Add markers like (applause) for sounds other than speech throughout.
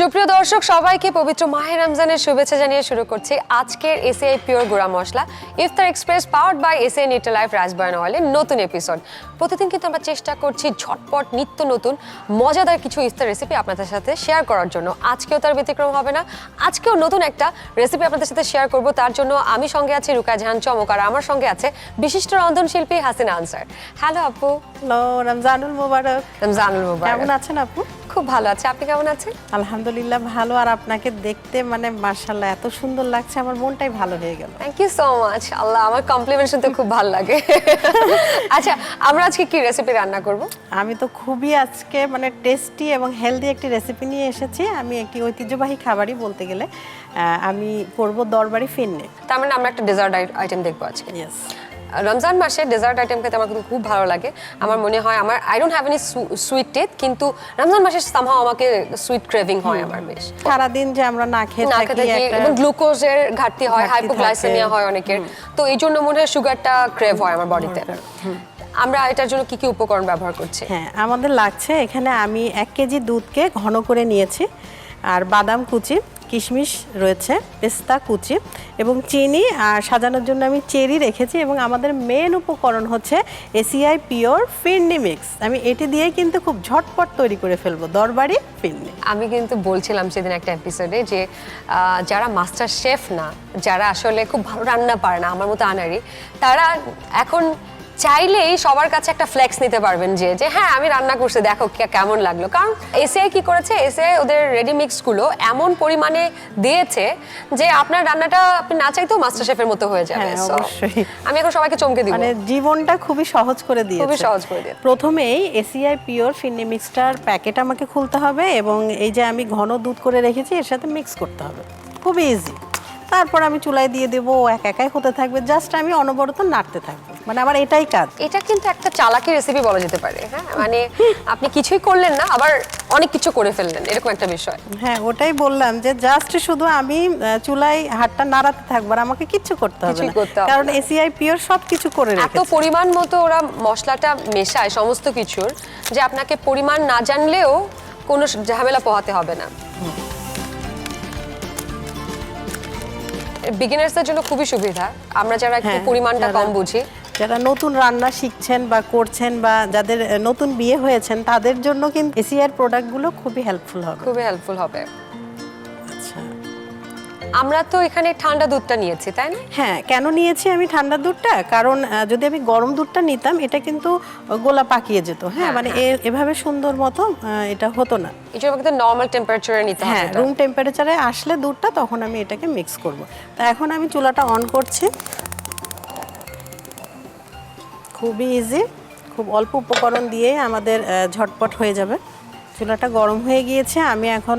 সুপ্রিয় দর্শক সবাইকে পবিত্র মাহে রমজানের শুভেচ্ছা জানিয়ে শুরু করছি আজকের এসিআই পিওর গুঁড়া মশলা। Iftar express powered by ACI nutri life rice bran অয়েলের নতুন এপিসোড প্রতিদিন কিন্তু আমরা চেষ্টা করছি ঝটপট নিত্য নতুন মজাদার কিছু ইফতার রেসিপি আপনাদের সাথে শেয়ার করার জন্য। আজকেও তার ব্যতিক্রম হবে না। আজকেও নতুন একটা রেসিপি আপনাদের সাথে শেয়ার করব। তার জন্য আমি সঙ্গে আছি রুকা জাহান চমক আর আমার সঙ্গে আছে বিশিষ্ট রন্ধনশিল্পী হাসিনা আনসার। হ্যালো আপু। হ্যালো রমজানুল মুবারক। রমজানুল মুবারক। কেমন আছেন আপু? খুব ভালো আছে। আপনি কেমন আছেন? আলহামদুলিল্লাহ ভালো। আর আপনাকে দেখতে মানে মার্শাল্লাহ এত সুন্দর লাগছে আমার মনটাই ভালো হয়ে গেল। থ্যাংক ইউ সো মাচ আল্লাহ আমার কমপ্লিমেন্ট শুনতে খুব ভালো লাগে। (laughs) আচ্ছা আমরা আজকে কি রেসিপি রান্না করব? আমি তো খুবই আজকে মানে টেস্টি এবং হেলদি একটি রেসিপি নিয়ে এসেছি। আমি একটি ঐতিহ্যবাহী খাবারই বলতে গেলে আমি করব দরবারি ফিন্নে তার মানে আমরা একটা ডেজার্ট আইটেম দেখব আজকে। ইয়েস রমজান মাসে ডেজার্ট আইটেম খেতে আমার কিন্তু খুব ভালো লাগে। আমার মনে হয় আমার I don't have any sweet teeth কিন্তু রমজান মাসে সামহাও আমাকে সুইট ক্রেভিং হয় আমার বেশ। সারাদিন যে আমরা না খেয়ে না থাকি খেতে এবং গ্লুকোজের ঘাটতি হয় হাইপোগ্লাইসেমিয়া হয় অনেকের। তো এই জন্য মনে হয় সুগারটা ক্রেভ হয় আমার বডিতে আমরা এটার জন্য কি কি উপকরণ ব্যবহার করছি? হ্যাঁ আমাদের লাগছে এখানে আমি এক কেজি দুধকে ঘন করে নিয়েছি। আর বাদাম কুচি, কিশমিশ রয়েছে, পেস্তা কুচি এবং চিনি, আর সাজানোর জন্য আমি চেরি রেখেছি এবং আমাদের মেন উপকরণ হচ্ছে এসিআই পিওর ফিন্ডি মিক্স আমি এটি দিয়ে কিন্তু খুব ঝটপট তৈরি করে ফেলব, দরবারি ফিন্ডি আমি কিন্তু বলছিলাম সেদিন একটা এপিসোডে যে যারা মাস্টার শেফ না, যারা আসলে খুব ভালো রান্না পারে না, আমার মতো আনারি তারা এখন চাইলেই সবার কাছে একটা ফ্লেক্স নিতে পারবেন যে যে হ্যাঁ আমি রান্না করছি দেখো কেমন লাগল। কারণ এসিআই কি করেছে? এসিআই ওদের রেডি মিক্সগুলো এমন পরিমাণে দিয়েছে যে আপনার রান্নাটা আপনি না চাইতেও মাস্টার শেফের মতো হয়ে যাবে। হ্যাঁ, অবশ্যই। আমি এখন সবাইকে চমকে দিব। মানে জীবনটা খুবই সহজ করে দিয়েছে। খুবই সহজ করে দিয়েছে। প্রথমেই এসিআই পিওর ফিন্ডি মিক্সটার প্যাকেট আমাকে খুলতে হবে এবং এই যে আমি ঘন দুধ করে রেখেছি এর সাথে মিক্স করতে হবে। খুবই ইজি তারপর আমি চুলায় দিয়ে দেবো এক একাই হতে থাকবে। জাস্ট আমি অনবরত নাড়তে থাকব। মানে আমার এটাই কাজ। এটা কিন্তু একটা চালাকি রেসিপি বলা যেতে পারে হ্যাঁ? মানে আপনি কিছুই করলেন না আবার অনেক কিছু করে ফেললেন এরকম একটা বিষয়। হ্যাঁ ওটাই বললাম যে জাস্ট শুধু আমি চুলায় হাতটা নাড়াতে থাকব আর আমাকে কিচ্ছু করতে হবে না। কারণ এসিআই পিওর সব কিছু করে রেখেছে। এত পরিমাণ মতো ওরা মশলাটা মেশায় সমস্ত কিছুর যে আপনাকে পরিমাণ না জানলেও কোনো ঝামেলা পোহাতে হবে না। বিগিনার্সদের জন্য খুবই সুবিধা। আমরা যারা একটু হ্যাঁ, পরিমাণটা কম বুঝি। যারা নতুন রান্না শিখছেন বা করছেন বা যাদের নতুন বিয়ে হয়েছেন তাদের জন্য কিন্তু এসিআর প্রোডাক্টগুলো খুবই হেল্পফুল হবে। খুবই হেল্পফুল হবে। আমরা তো এখানে ঠান্ডা দুধটা নিয়েছি তাই না? হ্যাঁ কেন নিয়েছি আমি ঠান্ডা দুধটা? কারণ যদি আমি গরম দুধটা নিতাম এটা কিন্তু গোলা পাকিয়ে যেত। হ্যাঁ হ্যাঁ, মানে এ- এভাবে সুন্দর মতো এটা হতো না। এই জন্য কিন্তু নর্মাল টেম্পারেচারে নিতে হ্যাঁ রুম টেম্পারেচারে আসলে দুধটা তখন আমি এটাকে মিক্স করব। তা এখন আমি চুলাটা অন করছি। খুবই ইজি খুব অল্প উপকরণ দিয়ে আমাদের ঝটপট হয়ে যাবে। চুলাটা গরম হয়ে গিয়েছে আমি এখন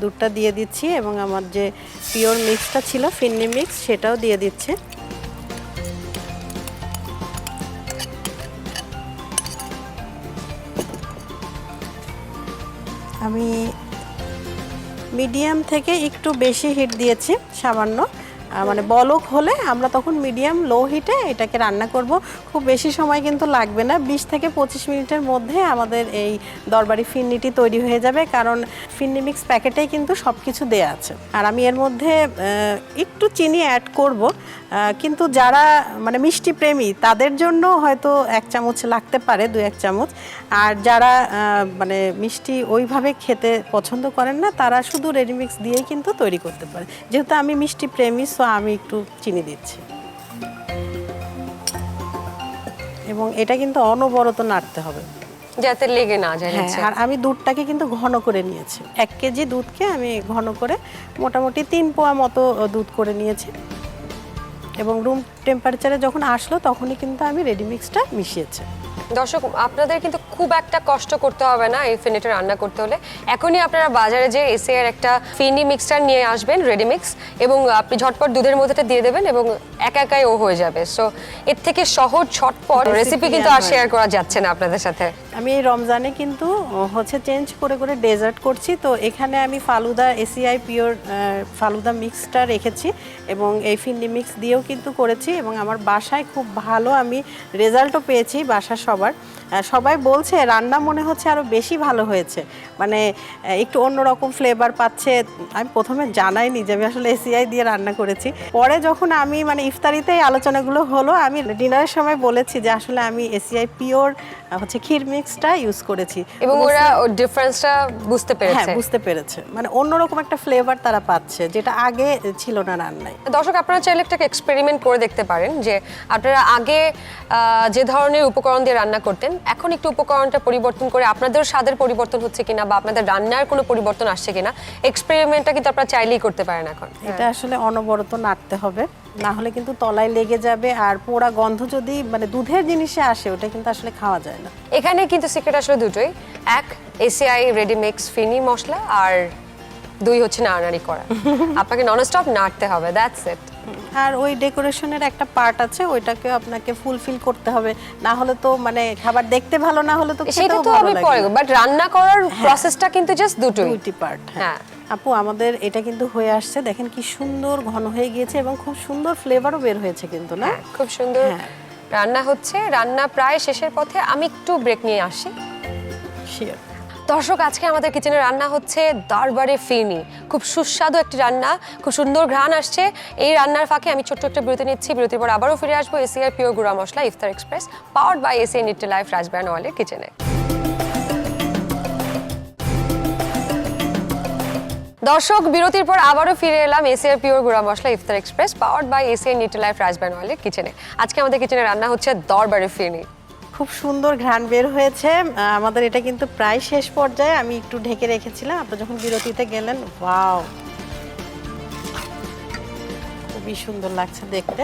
দুধটা দিয়ে দিচ্ছি এবং আমার যে পিওর মিক্সটা ছিল, ফিন্নি মিক্স, সেটাও দিয়ে দিচ্ছি। আমি মিডিয়াম থেকে একটু বেশি হিট দিয়েছি, সামান্য। মানে বলক হলে আমরা তখন মিডিয়াম, লো হিটে এটাকে রান্না করব। খুব বেশি সময় কিন্তু লাগবে না। বিশ থেকে পঁচিশ মিনিটের মধ্যে আমাদের এই দরবারি ফিন্নিটি তৈরি হয়ে যাবে, কারণ ফিন্নি মিক্স প্যাকেটেই কিন্তু সব কিছু দেওয়া আছে। আর আমি এর মধ্যে একটু চিনি অ্যাড করব কিন্তু যারা মানে মিষ্টি প্রেমী, তাদের জন্য হয়তো এক চামচ লাগতে পারে, দু এক চামচ। আর যারা মানে মিষ্টি ওইভাবে খেতে পছন্দ করেন না, তারা শুধু রেডিমিক্স দিয়েই কিন্তু তৈরি করতে পারে। যেহেতু আমি মিষ্টি প্রেমী সো আমি একটু চিনি দিচ্ছি। এবং এটা কিন্তু অনবরত নাড়তে হবে। যাতে লেগে না যায় হ্যাঁ আর আমি দুধটাকে কিন্তু ঘন করে নিয়েছি। এক কেজি দুধকে আমি ঘন করে মোটামুটি তিন পোয়া মতো দুধ করে নিয়েছি। এবং রুম টেম্পারেচারে যখন আসলো তখনই কিন্তু আমি রেডিমিক্সটা মিশিয়েছি। দর্শক আপনাদের কিন্তু খুব একটা কষ্ট করতে হবে না এই ফিনেটে রান্না করতে হলে। এখনই আপনারা বাজারে যে এসে এর একটা ফিনি মিক্সচার নিয়ে আসবেন রেডি মিক্স এবং আপনি ঝটপট দুধের মধ্যে দিয়ে দেবেন এবং একা একাই ও হয়ে যাবে। সো এর থেকে সহজ ঝটপট রেসিপি কিন্তু আর আর শেয়ার করা যাচ্ছে না আপনাদের সাথে। আমি এই রমজানে কিন্তু হচ্ছে চেঞ্জ করে করে ডেজার্ট করছি। তো এখানে আমি ফালুদা এসিআই পিওর ফালুদা মিক্সটা রেখেছি এবং এই ফিন্ডি মিক্স দিয়েও কিন্তু করেছি এবং আমার বাসায় খুব ভালো আমি রেজাল্টও পেয়েছি বাসা সবার। সবাই বলছে রান্না মনে হচ্ছে আরও বেশি ভালো হয়েছে। মানে একটু অন্যরকম ফ্লেভার পাচ্ছে। আমি প্রথমে জানাইনি যে আমি আসলে এসিআই দিয়ে রান্না করেছি। পরে যখন আমি মানে ইফতারিতে এই আলোচনাগুলো হলো, আমি ডিনারের সময় বলেছি যে আসলে আমি এসিআই পিওর হচ্ছে ক্ষীর মিক্সটা ইউজ করেছি। এবং বলছে- ওরা ডিফারেন্সটা বুঝতে পেরেছে হ্যাঁ পেরেছে। বুঝতে পেরেছে। মানে অন্যরকম একটা ফ্লেভার তারা পাচ্ছে যেটা আগে ছিল না রান্নায়। দর্শক আপনারা চাইলে একটা এক্সপেরিমেন্ট করে দেখতে পারেন যে আপনারা আগে যে ধরনের উপকরণ দিয়ে রান্না করতেন এখন একটু উপকরণটা পরিবর্তন করে আপনাদের স্বাদের পরিবর্তন হচ্ছে কিনা বা আপনাদের রান্নার কোনো পরিবর্তন আসছে কিনা এক্সপেরিমেন্টটা কিন্তু আপনারা চাইলেই করতে পারেন এখন। এটা আসলে অনবরত নাড়তে হবে। না হলে কিন্তু তলায় লেগে যাবে আর পোড়া গন্ধ যদি মানে দুধের জিনিসে আসে ওটা কিন্তু আসলে খাওয়া যায় না। এখানে কিন্তু সিক্রেট আসলে দুটোই। এক এসিআই রেডি মিক্স ফিনি মশলা আর দুই হচ্ছে নাড়ানাড়ি করা। (laughs) আপনাকে ননস্টপ নাড়তে হবে দ্যাটস ইট আর ওই ডেকোরেশনের একটা পার্ট আছে ওইটাকে আপনাকে ফুলফিল করতে হবে। না হলে তো মানে খাবার দেখতে ভালো না হলে তো সেটা তো আমি পরে বাট রান্না করার প্রসেসটা কিন্তু জাস্ট দুটোই। দুইটি পার্ট হ্যাঁ। হ্যাঁ। আপু আমাদের এটা কিন্তু হয়ে আসছে দেখেন কি সুন্দর ঘন হয়ে গিয়েছে এবং খুব সুন্দর ফ্লেভারও বের হয়েছে কিন্তু না? হ্যাঁ, খুব সুন্দর। হ্যাঁ। রান্না হচ্ছে রান্না প্রায় শেষের পথে। আমি একটু ব্রেক নিয়ে আসি। শিওর দর্শক, আজকে আমাদের কিচেনে রান্না হচ্ছে দরবারে ফিরনি। খুব সুস্বাদু একটি রান্না, খুব সুন্দর ঘ্রাণ আসছে। এই রান্নার ফাঁকে আমি ছোট্ট একটা বিরতি নিচ্ছি। বিরতির পর আবারও ফিরে আসব এসিআর পিওর গুঁড়া মশলা Iftar express powered by ACI nutri life rice bran অয়েলের কিচেনে দর্শক, বিরতির পর আবারও ফিরে এলাম এসিআর পিওর গুঁড়া মশলা Iftar express powered by ACI nutri life rice bran অয়েলের কিচেনে আজকে আমাদের কিচেনে রান্না হচ্ছে দরবারে ফিরনি। খুব সুন্দর ঘ্রাণ বের হয়েছে। আমাদের এটা কিন্তু প্রায় শেষ পর্যায়ে। আমি একটু ঢেকে রেখেছিলাম। আপনি যখন বিরতিতে গেলেন ওয়াও! খুবই সুন্দর লাগছে দেখতে।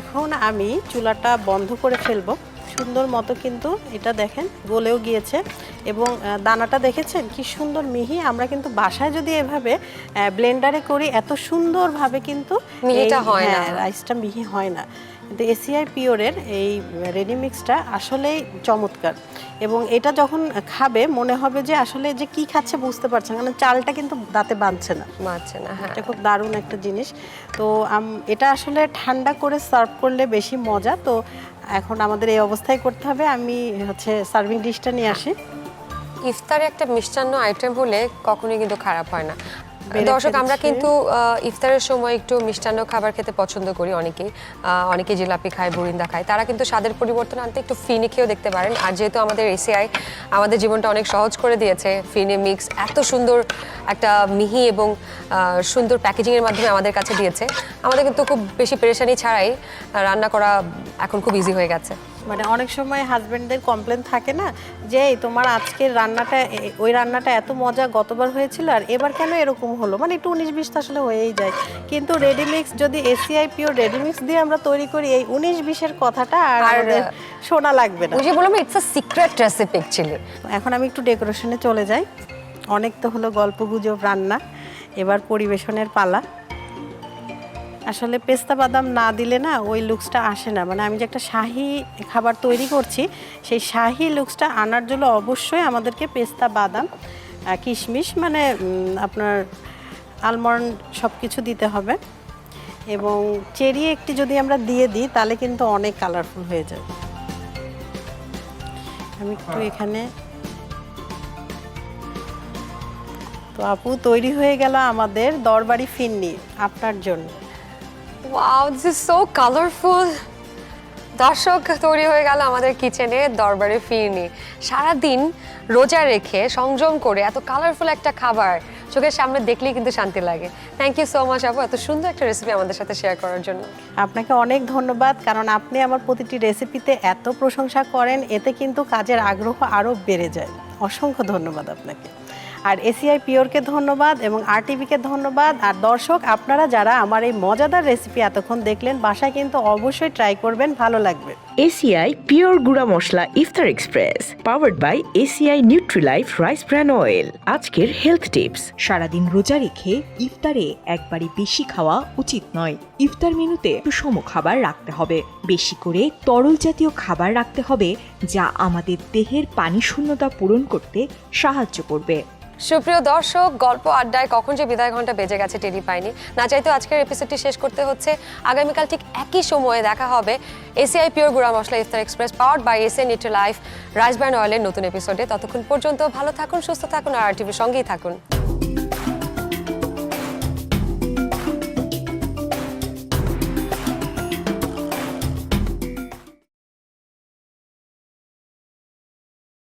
এখন আমি চুলাটা বন্ধ করে ফেলব। সুন্দর মতো কিন্তু এটা দেখেন গলেও গিয়েছে। এবং দানাটা দেখেছেন? কি সুন্দর মিহি। আমরা কিন্তু বাসায় যদি এভাবে ব্লেন্ডারে করি এত সুন্দরভাবে কিন্তু মিহিটা হয় না। রাইসটা মিহি হয় না। কিন্তু এসিআই পিওরের এই রেডি মিক্সটা আসলেই চমৎকার। এবং এটা যখন খাবে মনে হবে যে আসলে যে কি খাচ্ছে বুঝতে পারছে না কারণ চালটা কিন্তু দাঁতে বাঁধছে না। বাঁধছে না হ্যাঁ। এটা খুব দারুণ একটা জিনিস। তো এটা আসলে ঠান্ডা করে সার্ভ করলে বেশি মজা। তো এখন আমাদের এই অবস্থায় করতে হবে। আমি হচ্ছে সার্ভিং ডিশটা নিয়ে আসি। ইফতারে একটা মিষ্টান্ন আইটেম হলে কখনোই কিন্তু খারাপ হয় না। দর্শক আমরা কিন্তু ইফতারের সময় একটু মিষ্টান্ন খাবার খেতে পছন্দ করি অনেকেই। আহ, অনেকে জিলাপি খায় বুরিন্দা খায়। তারা কিন্তু স্বাদের পরিবর্তন আনতে একটু ফিনি খেয়েও দেখতে পারেন। আর যেহেতু আমাদের এসিআই আমাদের জীবনটা অনেক সহজ করে দিয়েছে ফিনি মিক্স এত সুন্দর একটা মিহি এবং সুন্দর প্যাকেজিংয়ের মাধ্যমে আমাদের কাছে দিয়েছে। আমাদের কিন্তু খুব বেশি পেরেশানি ছাড়াই রান্না করা এখন খুব ইজি হয়ে গেছে। মানে অনেক সময় হাজবেন্ডদের কমপ্লেন থাকে না যে এই তোমার আজকের রান্নাটা ওই রান্নাটা এত মজা গতবার হয়েছিল আর এবার কেন এরকম হলো? মানে একটু উনিশ বিশ তো আসলে হয়েই যায়। কিন্তু রেডিমিক্স যদি এসিআই পিওর রেডিমিক্স দিয়ে আমরা তৈরি করি এই উনিশ বিশের কথাটা আর আর, শোনা লাগবে না। ওই যে বললাম it's a secret recipe actually এখন আমি একটু ডেকোরেশনে চলে যাই। অনেক তো হলো গল্প গুজব রান্না এবার পরিবেশনের পালা। আসলে পেস্তা বাদাম না দিলে না ওই লুকসটা আসে না। মানে আমি যে একটা শাহি খাবার তৈরি করছি সেই শাহি লুকসটা আনার জন্য অবশ্যই আমাদেরকে পেস্তা বাদাম কিশমিশ মানে আপনার আলমন্ড সব কিছু দিতে হবে। এবং চেরি একটি যদি আমরা দিয়ে দিই তাহলে কিন্তু অনেক কালারফুল হয়ে যাবে আমি একটু এখানে তো আপু তৈরি হয়ে গেল আমাদের দরবারি ফিন্নি আপনার জন্য। Wow this is so colourful দর্শক, তৈরি হয়ে গেল আমাদের কিচেনে দরবারে ফিরনি। সারাদিন রোজা রেখে সংযম করে এত কালারফুল একটা খাবার চোখের সামনে দেখলেই কিন্তু শান্তি লাগে। থ্যাংক ইউ সো মাচ আপু। এত সুন্দর একটা রেসিপি আমাদের সাথে শেয়ার করার জন্য। আপনাকে অনেক ধন্যবাদ, কারণ আপনি আমার প্রতিটি রেসিপিতে এত প্রশংসা করেন, এতে কিন্তু কাজের আগ্রহ আরও বেড়ে যায়। অসংখ্য ধন্যবাদ আপনাকে। আর এসিআই পিওরকে ধন্যবাদ এবং আরটিভিকে ধন্যবাদ। আর দর্শক আপনারা যারা আমার এই মজাদার রেসিপি এতক্ষণ দেখলেন বাসায় কিন্তু অবশ্যই ট্রাই করবেন ভালো লাগবে। এসিআই পিওর গুঁড়া মশলা Iftar express powered by ACI nutrilife rice bran oil আজকের হেলথ টিপস সারাদিন রোজা রেখে ইফতারে একবারে বেশি খাওয়া উচিত নয়। ইফতার মেনুতে সুষম খাবার রাখতে হবে। বেশি করে তরল জাতীয় খাবার রাখতে হবে যা আমাদের দেহের পানি শূন্যতা পূরণ করতে সাহায্য করবে। সুপ্রিয় দর্শক, গল্প আড্ডায় কখন যে বিদায় ঘণ্টা বেজে গেছে টেরি পাইনি। না চাইতো আজকের এপিসোডটি শেষ করতে হচ্ছে। আগামীকাল ঠিক একই সময়ে দেখা হবে এসিআই পিওর গুড়া মশলা Iftar express power by ACI nutri life rice brand অয়েলের নতুন এপিসোডে ততক্ষণ পর্যন্ত ভালো থাকুন, সুস্থ থাকুন আর টিভির সঙ্গেই থাকুন।